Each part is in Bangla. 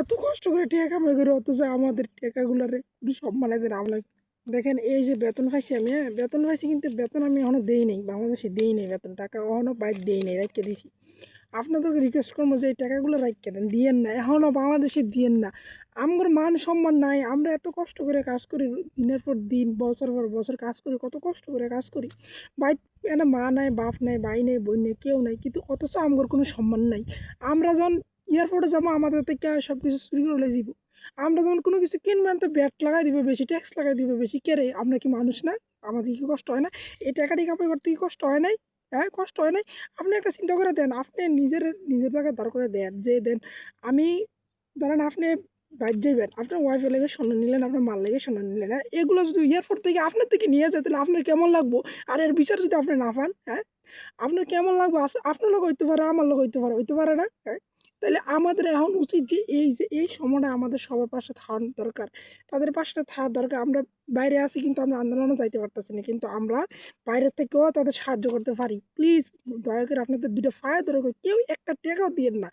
এত কষ্ট করে টাকা কামাই করে, অথচ আমাদের টাকাগুলারে সম্মানে দেন আমরা দেখেন, এই যে বেতন পাইছি আমি হ্যাঁ? বেতন পাইছি কিন্তু বেতন আমি এখনও দেই নাই, বাংলাদেশে দেই নাই বেতন, টাকা এখনও বাইর দেই নাই রাখিয়ে দিছি। আপনাদেরকে রিকোয়েস্ট করব যে এই টাকাগুলো রাখিয়ে দেন, দিয়েন না, এখনও বাংলাদেশে দিয়েন না। আমার মান সম্মান নাই, আমরা এত কষ্ট করে কাজ করি, দিনের পর দিন, বছর পর বছর কাজ করি, কত কষ্ট করে কাজ করি। বাই এনে মা নাই, বাপ নাই, ভাই নাই, বোন নেই, কেউ নাই, কিন্তু অথচ আমার কোনো সম্মান নাই। আমরা যখন এয়ারপোর্টে যাব আমাদের থেকে সব কিছু চুরি করে যাব আমরা যখন কোনো কিছু কিনবেন তো ব্যাট লাগাই দিবে, বেশি ট্যাক্স লাগাই দিবে, বেশি কে রে আমরা কি মানুষ না? আমাদের কি কষ্ট হয় না? এই টাকাটি কামাই করতে কি কষ্ট হয় নাই? হ্যাঁ কষ্ট হয় নাই? আপনি একটা চিন্তা করে দেন, আপনি নিজের নিজের জায়গায় দাঁড় করে দেন যে দেন, আমি ধরেন আপনি বাইর যাইবেন, আপনার ওয়াইফের লেগে সোনা নিলেন, আপনার মাল লেগে সোনা নিলেন হ্যাঁ? এগুলো যদি এয়ারপোর্ট থেকে আপনার থেকে নিয়ে যায়, তাহলে আপনার কেমন লাগবো? আর এর বিচার যদি আপনি না পান হ্যাঁ? আপনার কেমন লাগবে? আপনার লোক হইতে পারে, আমার লোক হইতে পারে হইতে পারে না হ্যাঁ? তাহলে আমাদের এখন উচিত যে এই যে, এই সময়টা আমাদের সবার পাশে থাকার দরকার। তাদের পাশে থাকার দরকার। আমরা বাইরে আছি কিন্তু আমরা আন্দোলনও যাইতে পারতেছি না। কিন্তু আমরা বাইরের থেকেও তাদের সাহায্য করতে পারি। প্লিজ দয়া করে আপনাদের দুটো ফায়া দরকার কেউ একটা টাকাও দিয়েন না।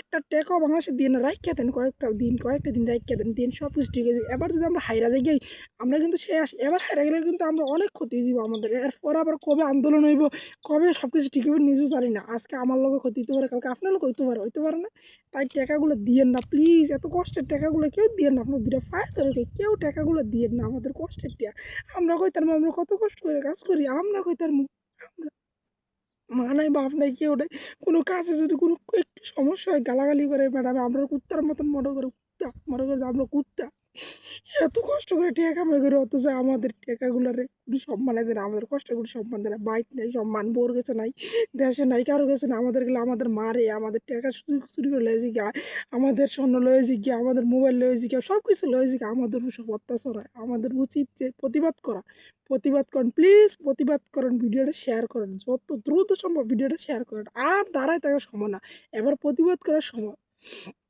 একটা টাকাও বাংলাদেশে দিয়ে না রাখিয়ে দেন কয়েকটা দিন কয়েকটা দিন রাখিয়ে দেন, দিন সব কিছু ঠিক আছে। এবার যদি আমরা হাইরা যাই আমরা কিন্তু শেষ এবার হাইরা গেলে কিন্তু আমরা অনেক ক্ষতি হয়ে যাব আমাদের। এরপর আবার কবে আন্দোলন হইব, কবে সব কিছু ঠিক হবে নিজেও জানি না। আজকে আমার লোক ক্ষতি হতে পারে, কালকে আপনার লোক হইতে পারে হইতে পারে না। তাই টাকাগুলো দিয়েন না প্লিজ এত কষ্টের টাকাগুলো কেউ দিয়েন না। আপনার দুটো ফায়া দরকার কেউ টাকাগুলো দিয়েন না আমাদের। কষ্টের টিয়া। আমরা কইতার আমরা কত কষ্ট করে কাজ করি, আমরা কইতার আমরা মা নাই, বাপ নাই, কেউ নাই। কোনো কাজে যদি কোনো একটু সমস্যা হয়, গালাগালি করে ম্যাডাম আমরা কুত্তার মতন মনে করে কুত্তা, মনে করে আমরা কুত্তা। এত কষ্ট করে টাকা কামাই করে, অথচ আমাদের টাকাগুলোরে কোনো সম্মানে দেয় না আমাদের কষ্টগুলো সম্মান দেয় না। বাইক নেই, সম্মান, বোর গেছে নাই, দেশে নাই, কারও গেছে না আমাদের গেলে আমাদের মারে, আমাদের টাকা চুরি করে লয়ে জিগা আমাদের স্বর্ণ লয়ে জিগা আমাদের মোবাইল লয়ে জিগা সব কিছু লয়ে জিগা আমাদের সব অত্যাচার হয়, আমাদের উচিত যে প্রতিবাদ করা। প্রতিবাদ করেন প্লিজ প্রতিবাদ করেন, ভিডিওটা শেয়ার করেন, যত দ্রুত সম্ভব ভিডিওটা শেয়ার করেন, আর দাঁড়ায় থাকার সময় না, এবার প্রতিবাদ করার সময়